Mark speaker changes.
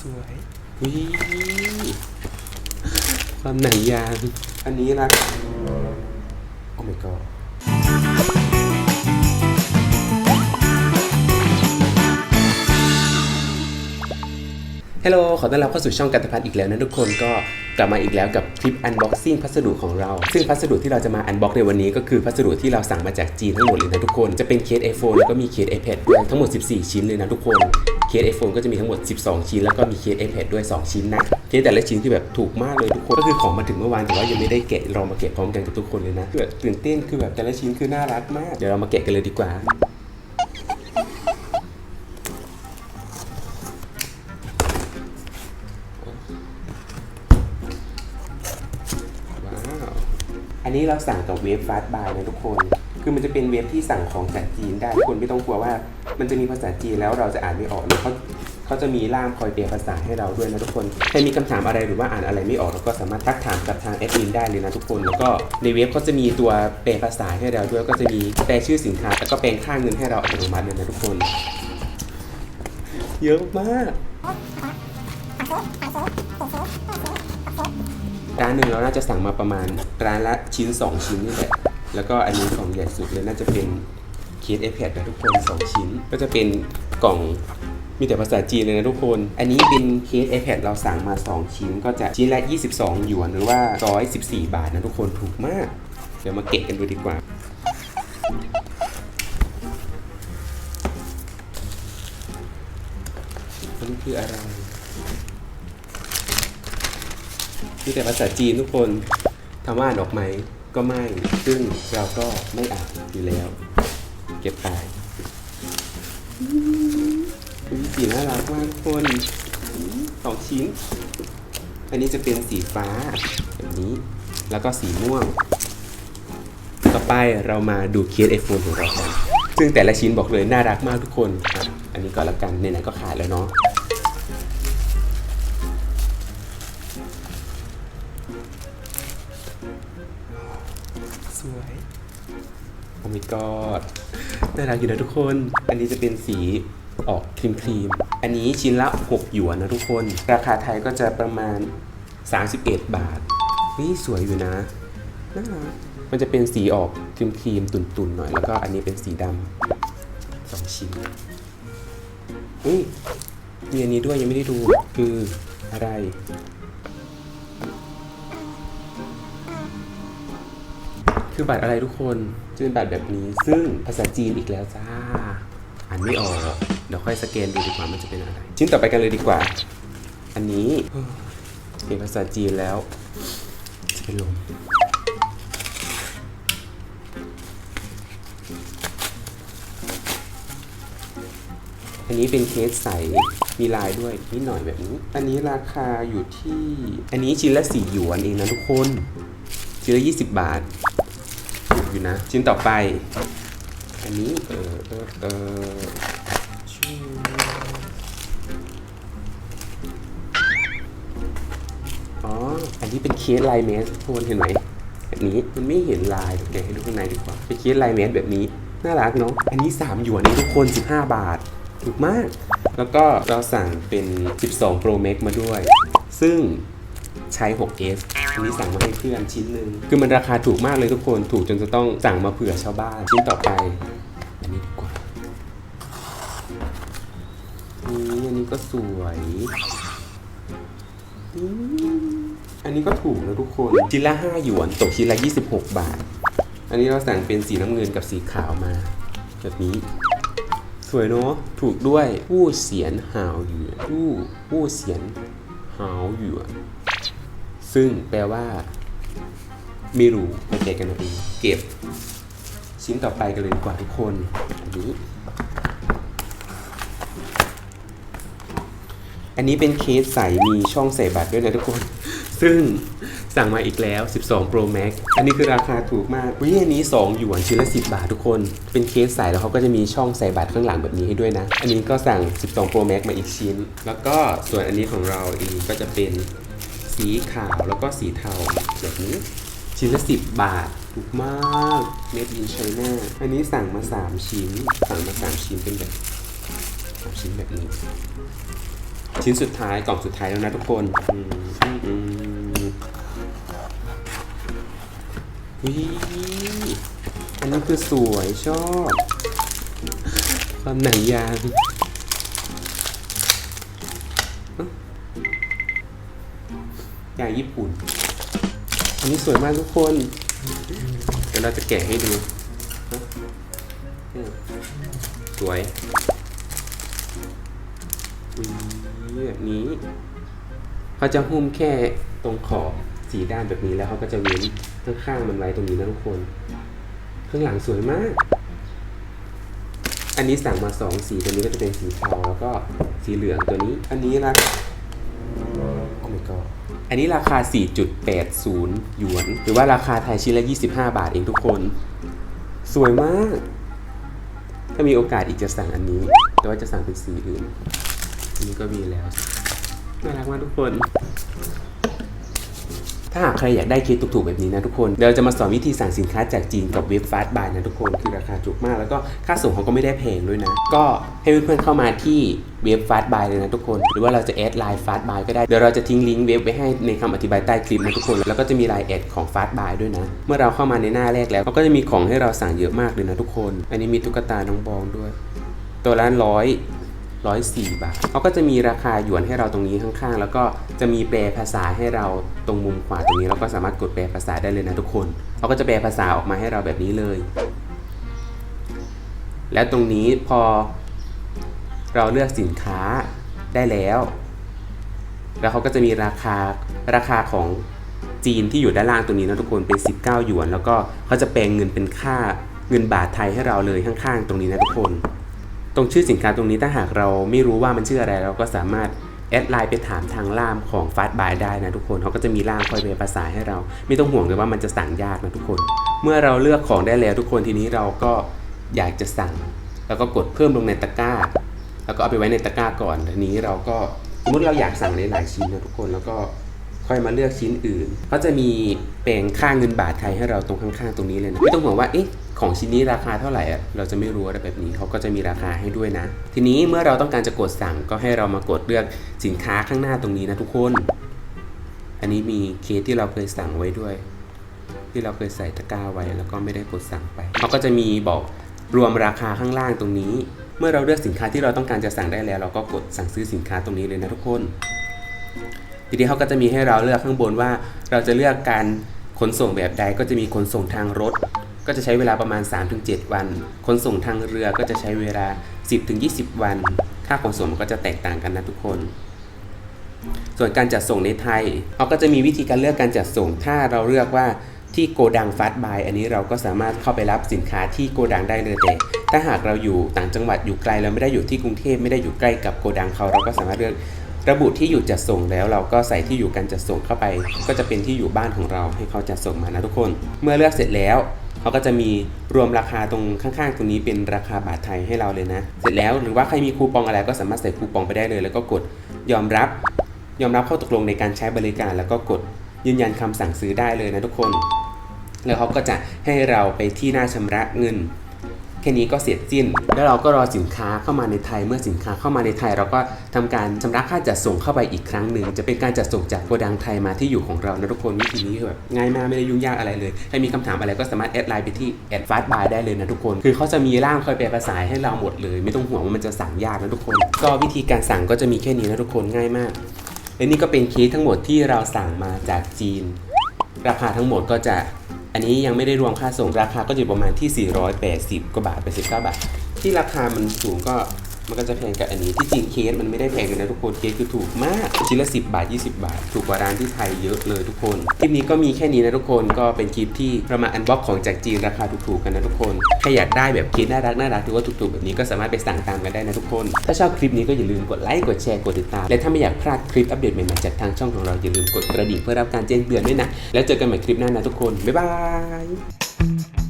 Speaker 1: สวยวิความหนังยาง อันนี้นะโอ้ my god ฮัลโหล ขอต้อนรับเข้าสู่ช่องกันตพัฒน์อีกแล้วนะทุกคนก็ กลับมาอีกแล้วกับคลิป unboxing พัสดุของเรา ซึ่งพัสดุที่เราจะมา unbox ในวันนี้ก็คือพัสดุที่เราสั่งมาจากจีนทั้งหมดเลยนะทุกคน จะเป็นเคส iPhone แล้วก็มีเคส iPad ด้วยทั้งหมด 14 ชิ้นเลยนะทุกคน เคส iPhone ก็จะมีทั้งหมด 12 ชิ้น แล้วก็มีเคส iPad ด้วย 2 ชิ้นนะ เคสแต่ละชิ้นคือแบบถูกมากเลยทุกคน ก็คือของมาถึงเมื่อวานแต่ว่ายังไม่ได้แกะ เรามาแกะพร้อมกันกับทุกคนเลยนะแบบตื่นเต้นคือแบบแต่ละชิ้นคือน่ารักมาก เดี๋ยวเรามาแกะกันเลยดีกว่า นี้เราสั่งกับเว็บฟาสต์บายนะทุกคน คือมันจะเป็นเว็บที่สั่งของจากจีนได้ทุกคนไม่ต้องกลัวว่า มันจะมีภาษาจีนแล้วเราจะอ่านไม่ออกนะเขาเขาจะมีล่ามคอยแปลภาษาให้เราด้วยนะทุกคนใครมีคำถามอะไรหรือว่าอ่านอะไรไม่ออกเราก็สามารถทักถามกับทางแอดมินได้เลยนะทุกคน แล้วก็ในเว็บเขาจะมีตัวแปลภาษาให้เราด้วย ก็จะมีแปลชื่อสินค้าแล้วก็แปลค่าเงินให้เราอัตโนมัติเลยนะทุกคน เยอะมาก ร้านหนึ่งเราน่าจะสั่งมาประมาณร้านละชิ้น 2 ชิ้นนี่แหละ แล้วก็อันนี้ของใหญ่สุดเลยน่าจะเป็นเคส iPad นะทุกคน 2 ชิ้น ก็จะเป็นกล่องมีแต่ภาษาจีนเลยนะทุกคน อันนี้เป็นเคส iPad เราสั่งมา 2 ชิ้น ก็จะชิ้นละ 22 หยวนหรือว่า 114 บาทนะทุกคนถูกมาก เดี๋ยวมาเก็บกันดูดีกว่าอันนี้คืออะไร มีแต่ภาษาจีนทุกคนถามว่าอ่านออกไหมก็ไม่ ซึ่งเราก็ไม่อ่านอยู่แล้ว เก็บไปอุ๊ยสีน่ารักมากทุกคนสองชิ้น อันนี้จะเป็นสีฟ้าแบบนี้ แล้วก็สีม่วง ต่อไปเรามาดูเคสไอโฟนของเรากันซึ่งแต่ละชิ้นบอกเลยน่ารักมากทุกคน อันนี้ก็แล้วกันไหนๆก็ขายแล้วเนาะ โอ้ my god น่ารักอยู่นะทุกคน อันนี้จะเป็นสีออกครีมครีมๆอันนี้ชิ้นละ 6 หยวนนะทุกคน ราคาไทยก็จะประมาณ 31 บาท นี่สวยอยู่นะ น่ารัก มันจะเป็นสีออกครีมครีมๆตุ่นๆหน่อย แล้วก็อันนี้เป็นสีดำสองชิ้นเฮ้ยมีอันนี้ด้วยยังไม่ได้ดู คืออะไร คือบัตรอะไรทุกคนจะเป็นบัตรแบบนี้ ซึ่งภาษาจีนอีกแล้วจ้าอ่านไม่ออกเดี๋ยวค่อยสแกนดูดีกว่ามันจะเป็นอะไร ชิ้นต่อไปกันเลยดีกว่า อันนี้เฮ้ยเป็นภาษาจีนแล้ว จะเป็นลมอันนี้เป็นเคสใส มีลายด้วยนิดหน่อยแบบนี้ อันนี้ราคาอยู่ที่ อันนี้ชิ้นละสี่หยวนเองนะทุกคนชิ้นละยี่สิบบาทถูก อยู่นะ ชิ้นต่อไป อันนี้เออเออเออชื่ออ๋อ อันนี้เป็นเคสลายเมสทุกคนเห็นไหมแบบนี้มันไม่เห็นลายเดี๋ยวแกให้ดูข้างในดีกว่าเป็นเคสลายเมสแบบนี้น่ารักเนาะอันนี้ 3 หยวนนี่ทุกคน 15 บาท ถูกมาก แล้วก็เราสั่งเป็น 12 Pro Max มาด้วย ซึ่ง ใช้ 6s อันนี้สั่งมาให้เพื่อนชิ้นหนึ่งคือมันราคาถูกมากเลยทุกคนถูกจนจะต้องสั่งมาเผื่อชาวบ้านชิ้นต่อไป อันนี้ดีกว่านี่อันนี้ก็สวยอันนี้ก็ถูกนะทุกคนชิ้นละ 5 หยวนตกชิ้นละ 26 บาท อันนี้เราสั่งเป็นสีน้ำเงินกับสีขาวมา แบบนี้ สวยเนาะถูกด้วยผู้เสียนหาวหยวนผู้ผู้เสียนหาวหยวน ซึ่งแปลว่าม่รู้ไปแกะกันเอาเองเก็บ ชิ้นต่อไปกันเลยดีกว่าทุกคนอันนี้อันนี้เป็นเคสใสมีช่องใส่บัตรด้วยนะทุกคน ซึ่งสั่งมาอีกแล้ว 12 Pro Max อันนี้คือราคาถูกมากวิอันนี้ 2 หยวนชิ้นละ 10 บาททุกคน เป็นเคสใสแล้วเขาก็จะมีช่องใส่บัตรข้างหลังแบบนี้ให้ด้วยนะ อันนี้ก็สั่ง 12 Pro Max มาอีกชิ้น แล้วก็ส่วนอันนี้ของเราเองก็จะเป็น สีขาวแล้วก็สีเทาแบบนี้ชิ้นละ10บบาทถูกมาก Made in China อันนี้สั่งมา 3 ชิ้น สั่งมา 3 ชิ้นเป็นแบบสามชิ้นแบบนี้ ชิ้นสุดท้ายกล่องสุดท้ายแล้วนะทุกคนอืมอืมอืมวิอันนี้คือสวยชอบ ความหนังยาง ยางญี่ปุ่น อันนี้สวยมากทุกคน เดี๋ยวเราจะแกะให้ดู สวยอุ๊ยแบบนี้เขาจะหุ้มแค่ตรงขอบสีด้านแบบนี้แล้วเขาก็จะเว้นข้างๆมันไว้ตรงนี้นะทุกคน ข้างหลังสวยมาก อันนี้สั่งมาสองสีตัวนี้ก็จะเป็นสีเทาแล้วก็สีเหลืองตัวนี้ อันนี้ราคา อันนี้ราคา 4.80 หยวน หรือว่าราคาไทยชิ้นละ 25 บาทเองทุกคน สวยมาก ถ้ามีโอกาสอีกจะสั่งอันนี้ แต่ว่าจะสั่งเป็นสีอื่น อันนี้ก็มีแล้ว น่ารักมากทุกคน ถ้าหากใครอยากได้เคสถูกๆแบบนี้นะทุกคนเดี๋ยวจะมาสอนวิธีสั่งสินค้าจากจีนกับเว็บฟาสต์บายนะทุกคนคือราคาถูกมาก แล้วก็ค่าส่งเขาก็ไม่ได้แพงด้วยนะ ก็ให้เพื่อนๆเข้ามาที่เว็บฟาสต์บายเลยนะทุกคน หรือว่าเราจะแอดไลน์ฟาสต์บายก็ได้ เดี๋ยวเราจะทิ้งลิงก์เว็บไว้ให้ในคำอธิบายใต้คลิปนะทุกคน แล้วก็จะมีไลน์แอดของฟาสต์บายด้วยนะ เมื่อเราเข้ามาในหน้าแรกแล้วเขาก็จะมีของให้เราสั่งเยอะมากเลยนะทุกคน อันนี้มีตุ๊กตาน้องบองด้วย ตัวละร้อย ร้อยสี่บาทเขาก็จะมีราคาหยวนให้เราตรงนี้ข้างๆ แล้วก็จะมีแปลภาษาให้เราตรงมุมขวาตรงนี้เราก็สามารถกดแปลภาษาได้เลยนะทุกคนเขาก็จะแปลภาษาออกมาให้เราแบบนี้เลย แล้วตรงนี้พอเราเลือกสินค้าได้แล้ว แล้วเขาก็จะมีราคาราคาของจีนที่อยู่ด้านล่างตรงนี้นะทุกคนเป็น 19 หยวน แล้วก็เขาจะแปลงเงินเป็นค่าเงินบาทไทยให้เราเลยข้างๆ ตรงนี้นะทุกคน ตรงชื่อสินค้าตรงนี้ถ้าหากเราไม่รู้ว่ามันชื่ออะไร เราก็สามารถแอดไลน์ไปถามทางล่ามของฟาสต์บายได้นะทุกคนเขาก็จะมีล่ามคอยแปลภาษาให้เรา ไม่ต้องห่วงเลยว่ามันจะสั่งยากนะทุกคน เมื่อเราเลือกของได้แล้วทุกคนทีนี้เราก็อยากจะสั่ง แล้วก็กดเพิ่มลงในตะกร้า แล้วก็เอาไปไว้ในตะกร้าก่อนทีนี้เราก็สมมติเราอยากสั่งหลายๆชิ้นนะทุกคนแล้วก็ ค่อยมาเลือกชิ้นอื่นเขาจะมีแปลงค่าเงินบาทไทยให้เราตรงข้างๆตรงนี้เลยนะไม่ต้องห่วงว่าเอ๊ะของชิ้นนี้ราคาเท่าไหร่อะเราจะไม่รู้อะไรแบบนี้เขาก็จะมีราคาให้ด้วยนะ ทีนี้เมื่อเราต้องการจะกดสั่งก็ให้เรามากดเลือกสินค้าข้างหน้าตรงนี้นะทุกคน อันนี้มีเคสที่เราเคยสั่งไว้ด้วย ที่เราเคยใส่ตะกร้าไว้แล้วก็ไม่ได้กดสั่งไปเขาก็จะมีบอกรวมราคาข้างล่างตรงนี้ เมื่อเราเลือกสินค้าที่เราต้องการจะสั่งได้แล้ว เราก็กดสั่งซื้อสินค้าตรงนี้เลยนะทุกคน ทีนี้เขาก็จะมีให้เราเลือกข้างบนว่า เราจะเลือกการขนส่งแบบใดก็จะมีขนส่งทางรถ ก็จะใช้เวลาประมาณ 3-7 วัน ขนส่งทางเรือก็จะใช้เวลา 10-20 วัน ค่าขนส่งมันก็จะแตกต่างกันนะทุกคน ส่วนการจัดส่งในไทยเขาก็จะมีวิธีการเลือกการจัดส่ง ถ้าเราเลือกว่าที่โกดังฟาสบายอันนี้เราก็สามารถเข้าไปรับสินค้าที่โกดังได้เลยแต่ถ้าหากเราอยู่ต่างจังหวัดอยู่ไกลเราไม่ได้อยู่ที่กรุงเทพไม่ได้อยู่ใกล้กับโกดังเขาเราก็สามารถเลือก ระบุที่อยู่จัดส่งแล้วเราก็ใส่ที่อยู่การจัดส่งเข้าไป ก็จะเป็นที่อยู่บ้านของเราให้เขาจัดส่งมานะทุกคน เมื่อเลือกเสร็จแล้วเขาก็จะมีรวมราคาตรงข้างๆ ตรงนี้เป็นราคาบาทไทยให้เราเลยนะ เสร็จแล้วหรือว่าใครมีคูปองอะไรก็สามารถใส่คูปองไปได้เลย แล้วก็กดยอมรับ ยอมรับข้อตกลงในการใช้บริการ แล้วก็กดยืนยันคำสั่งซื้อได้เลยนะทุกคน แล้วเขาก็จะให้เราไปที่หน้าชำระเงิน ค่นี้ก็เสร็จสิ้น แล้วเราก็รอสินค้าเข้ามาในไทย เมื่อสินค้าเข้ามาในไทย เราก็ทำการชำระค่าจัดส่งเข้าไปอีกครั้งหนึ่ง จะเป็นการจัดส่งจากโกดังไทยมาที่อยู่ของเรานะทุกคนวิธีนี้คือแบบง่ายมากไม่ได้ยุ่งยากอะไรเลยใครมีคำถามอะไรก็สามารถแอดไลน์ไปที่แอดฟาสบายได้เลยนะทุกคน คือเขาจะมีร่ามคอยแปลภาษาให้เราหมดเลย ไม่ต้องห่วงว่ามันจะสั่งยากนะทุกคน ก็วิธีการสั่งก็จะมีแค่นี้นะทุกคนง่ายมากและนี่ก็เป็นเคสทั้งหมดที่เราสั่งมาจากจีน ราคาทั้งหมดก็จะ อันนี้ยังไม่ได้รวมค่าส่งราคาก็อยู่ประมาณที่ 480กว่าบาทไป19บาท ที่ราคามันสูงก็ มันก็จะแพงกับอันนี้ที่จริงเคสมันไม่ได้แพงเลยนะทุกคนเคสคือถูกมากชิ้นละ10 บาท 20 บาท ถูกกว่าร้านที่ไทยเยอะเลยทุกคนคลิปนี้ก็มีแค่นี้นะทุกคนก็เป็นคลิปที่เรามาอันบ็อกของจากจีนราคาถูกๆกันนะทุกคนใครอยากได้แบบเคสน่ารักน่ารักหรือว่าถูกๆแบบนี้ก็สามารถไปสั่งตามกันได้นะทุกคน ถ้าชอบคลิปนี้ก็อย่าลืมกดไลค์กดแชร์กดติดตามและถ้าไม่อยากพลาดคลิปอัปเดตใหม่ๆจากทางช่องของเราอย่าลืมกดกระดิ่งเพื่อรับการแจ้งเตือนด้วยนะแล้วเจอกันใหม่คลิปหน้านะทุกคนบ๊ายบาย